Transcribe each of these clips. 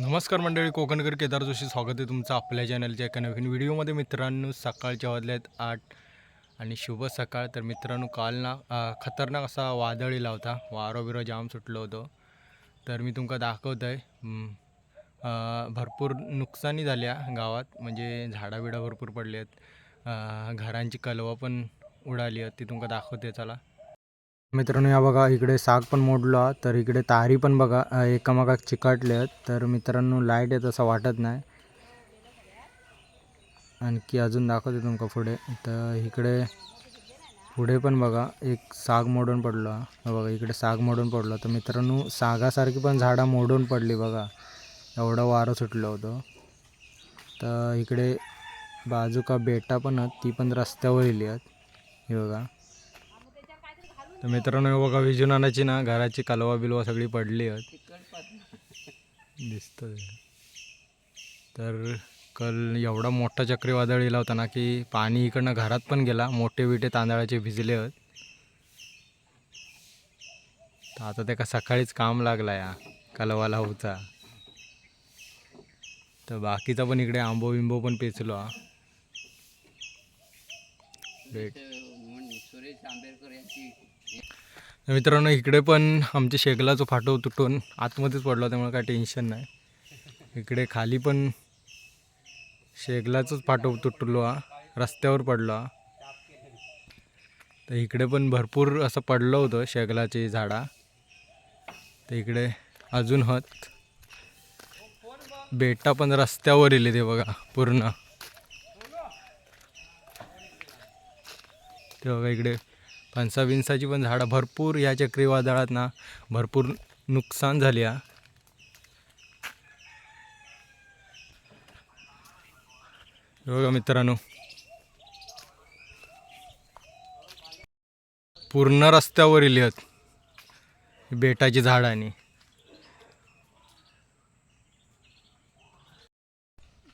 नमस्कार मंडळी कोकणकर केदार जोशी स्वागत आहे तुमचं आपल्या चॅनलच्या एका नवीन व्हिडिओमध्ये मित्रांनो सकाळच्या वाजले आहेत आठ आणि शुभ सकाळ. तर मित्रांनो काल ना खतरनाक असा वादळीला होता. वारो बिरो जाम सुटलो होतो. तर मी तुमका दाखवत आहे भरपूर नुकसानी झाल्या गावात. म्हणजे झाडाबिडा भरपूर पडली आहेत घरांची कलवं पण उडाली आहेत. ती तुमका दाखवते चला. मित्रांनो या बघा इकडे साग पण मोडलो हा. तर इकडे तारी पण बघा एकामेकात चिकटले आहेत तर मित्रांनो लाइट येत असं वाटत नाही. आणखी अजून दाखवते तुमका पुढे. तर इकडे पुढे पण बघा एक साग मोडून पडलो. बघा इकडे साग मोडून पडलो. तर मित्रांनो सागासारखी पण झाडं मोडून पडली बघा. एवढं वारं सुटलं होतं. तर इकडे बाजूका बेटा पण आहेत ती पण रस्त्यावर येली आहेत. हे बघा. तर मित्रांनो हे बघा विजुनानाची ना घराची कालवा बिलवा सगळी पडली आहेत. दिसतं तर कल एवढा मोठा चक्रीवादळ येला होता ना की पाणी इकडनं घरात पण गेला मोठे विटे तांदळाचे भिजले आहेत. तर आता त्याका सकाळीच काम लागला या कलवा लावचा. तर बाकीचा पण इकडे आंबो बिंबो पण पेचलो हा. भेट आंबेडकर यांची. मित्रांनो इकडे पण आमच्या शेगलाचं फाटो तुटून आतमध्येच पडला त्यामुळे काय टेन्शन नाही. इकडे खाली पण शेगलाचंच फाटो तुटलो हा. रस्त्यावर पडलो. हा तर इकडे पण भरपूर असं पडलं होतं शेगलाची झाडा. तर इकडे अजून हत. बेटा पण रस्त्यावर येले ते बघा पूर्ण. ते बघा इकडे फणसा विंसाची पण झाडं भरपूर ह्या चक्रीवादळात ना भरपूर नुकसान झाली हा. बघा मित्रांनो. पूर्ण रस्त्यावर येली आहेत. बेटाची झाडांनी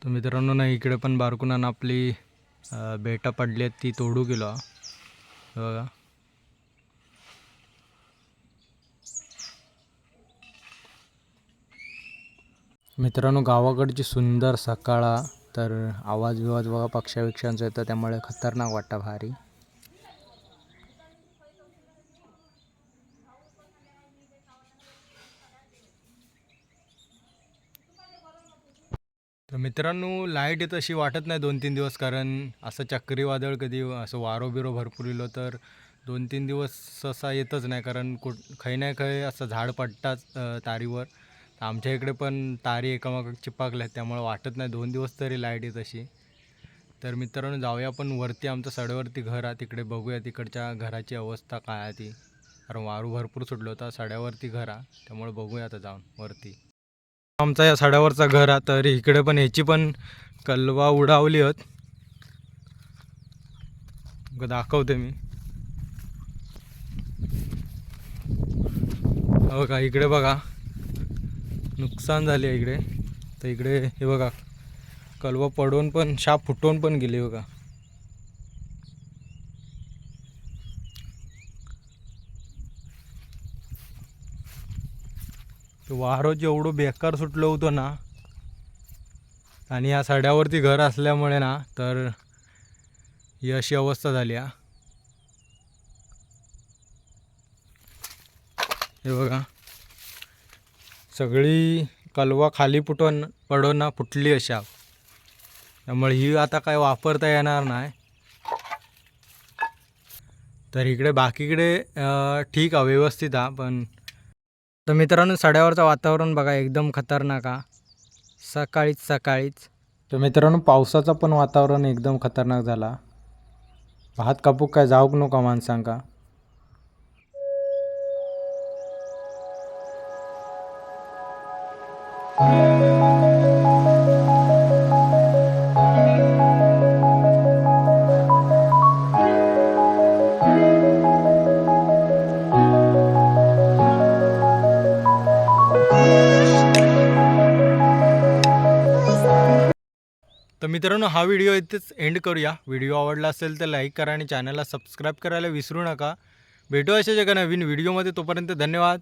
तर मित्रांनो ना इकडे पण बारकुनानं आपली बेटा पडली आहेत ती तोडू गेलो बघा. मित्रांनो गावाकडची सुंदर सकाळा तर आवाज विवाज बघा पक्ष्याविक्षांचा येतं त्यामुळे खतरनाक वाटतं भारी. तर मित्रांनो लाइट येत अशी वाटत नाही दोन तीन दिवस कारण असं चक्रीवादळ कधी असं वारो बिरो भरपूर इलो तर दोन तीन दिवस असा येतच नाही कारण कुठ खै नाही खै असं झाड पडताच तारीवर. आमच्या इकडे पण तारी एकामेकाक चिपाकल्या त्यामुळे वाटत नाही. दोन दिवस तरी लाइट येत अशी. तर मित्रांनो जाऊया आपण वरती आमचं सड्यावरती घर. आहे तिकडे बघूया तिकडच्या घराची अवस्था काय आहे ती. कारण वारू भरपूर सुटलं होतं सड्यावरती घर आहे. त्यामुळे बघूया आता जाऊन वरती. आमचा या सड्यावरचा घर आहे तर इकडे पण ह्याची पण कलवा उडावली आहेत दाखवते मी. हो का इकडे बघा. नुकसान झाले इकडे. तर इकडे हे बघा कलवा पडून पण शाप फुटून पण गेली बघा. वारो जेवढं बेकार सुटलं होतं ना आणि या सड्यावरती घर असल्यामुळे ना तर ही अशी अवस्था झाली हा. हे बघा. सगळी कलवा खाली फुटून पडून ना फुटली अशा. त्यामुळे ही आता काय वापरता येणार नाही. तर इकडे बाकीकडे ठीक आहे व्यवस्थित हा पण तर मित्रांनो सड्यावरचं वातावरण बघा एकदम खतरनाक हा सकाळीच सकाळीच. तर मित्रांनो पावसाचं पण वातावरण एकदम खतरनाक झाला. भात कापूक काय जाऊक नका माणसांका. तर मित्रांनो हा व्हिडिओ इथेच एंड करूया. व्हिडिओ आवडला असेल तर लाईक करा आणि चॅनलला सबस्क्राईब करायला विसरू नका. भेटू अशाच एका नवीन व्हिडिओमध्ये. तोपर्यंत धन्यवाद.